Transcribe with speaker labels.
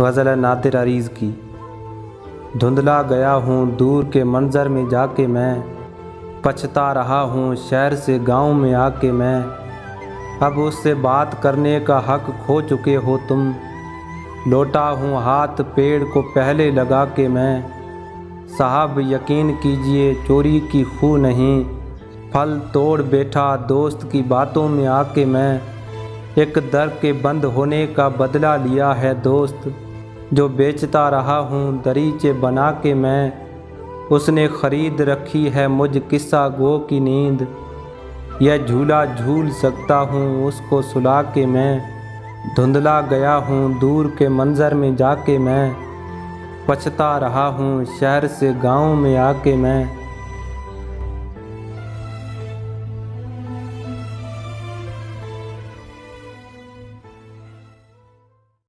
Speaker 1: गज़ल नादिर अरीज़ की। धुंधला गया हूँ दूर के मंज़र में जाके मैं। पछता रहा हूँ शहर से गाँव में आके मैं। अब उससे बात करने का हक खो चुके हो तुम। लौटा हूँ हाथ पेड़ को पहले लगा के मैं। साहब यकीन कीजिए चोरी की खू नहीं। फल तोड़ बैठा दोस्त की बातों में आके मैं। एक दर के बंद होने का बदला लिया है दोस्त। जो बेचता रहा हूँ, दरीचे बना के मैं। उसने ख़रीद रखी है मुझ किस्सा गो की नींद। यह झूला झूल सकता हूँ, उसको सुला के मैं। धुंधला गया हूँ, दूर के मंज़र में जाके मैं। पछता रहा हूँ, शहर से गाँव में आके मैं।